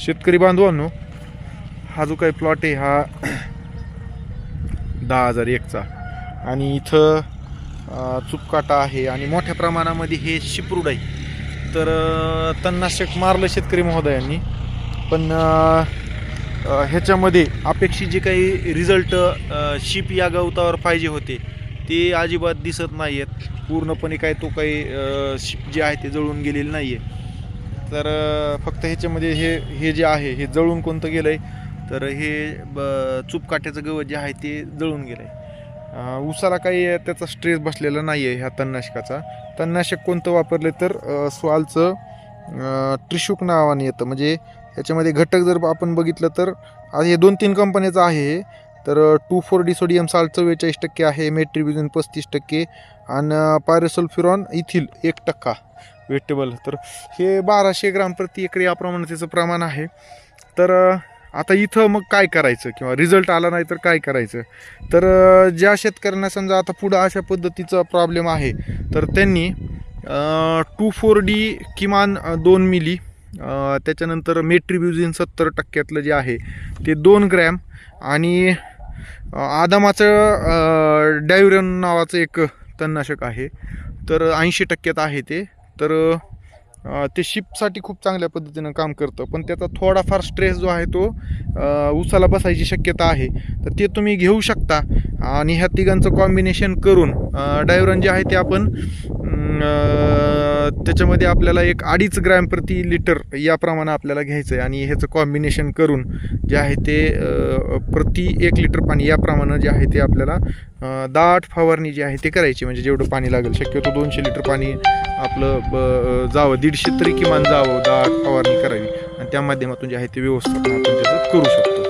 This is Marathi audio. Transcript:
शेतकरी बांधवांनो हा जो काही प्लॉट आहे हा दहा हजार एकचा. आणि इथं चुपकाटा आहे आणि मोठ्या प्रमाणामध्ये हे शिपरूड आहे. तर तणनाशक मारलं शेतकरी महोदयांनी. पण ह्याच्यामध्ये अपेक्षित जे काही रिझल्ट शिप या गवतावर पाहिजे होते ते अजिबात दिसत नाही आहेत पूर्णपणे काय तो काही शिप जे आहे ते जळून गेलेलं नाही आहे तर फक्त ह्याच्यामध्ये हे हे जे आहे हे जळून कोणतं गेलं आहे तर हे ब चुपकाट्याचं गवत जे आहे ते जळून गेलं आहे उसाला काही त्याचा स्ट्रेस बसलेला नाही आहे ह्या तणनाशकाचा. तणनाशक कोणतं वापरलं तर अं, स्वालचं अं, नावाने येतं. म्हणजे ह्याच्यामध्ये घटक जर आपण बघितलं तर हे दोन तीन कंपन्याचं आहे हे. तर टू फोर डी सोडियम साल चव्वेचाळीस टक्के आहे मेट्रिब्युझन पस्तीस टक्के आणि पायरोसल्फ्युरॉन इथिल एक टक्का. वेटेबल तर हे बाराशे ग्राम प्रति एकरी याप्रमाणे त्याचं प्रमाण आहे. तर आता इथं मग काय करायचं? किंवा रिझल्ट आला नाही तर काय करायचं? तर ज्या शेतकऱ्यांना समजा आता पुढं अशा पद्धतीचा प्रॉब्लेम आहे तर त्यांनी टू फोर डी किमान दोन मिली त्याच्यानंतर मेट्रिब्युझिन सत्तर टक्क्यातलं जे आहे ते दोन ग्रॅम आणि आदामाचं डायुरन नावाचं एक तणनाशक आहे. तर ऐंशी टक्क्यात आहे ते. तर ते शिपसाठी खूप चांगल्या पद्धतीनं काम करतं. पण त्याचा थोडाफार स्ट्रेस जो आहे तो उसाला बसायची शक्यता आहे. तर ते तुम्ही घेऊ शकता. आणि ह्या तिघांचं कॉम्बिनेशन करून डायव्हरन जे आहे ते आपण त्याच्यामध्ये आपल्याला एक अडीच ग्रॅम प्रति लिटर याप्रमाणे आपल्याला घ्यायचं आहे आणि ह्याचं कॉम्बिनेशन करून जे आहे ते प्रति एक लिटर पाणी याप्रमाणे जे आहे ते आपल्याला दाट फवारणी जी आहे ते करायची. म्हणजे जेवढं पाणी लागेल. शक्यतो दोनशे लिटर पाणी आपलं ब- जावं. दीडशे तरी किमान जावं दाट फवारणी करावी. आणि त्या माध्यमातून जे आहे ते व्यवस्थापन आपण त्याचं करू शकतो.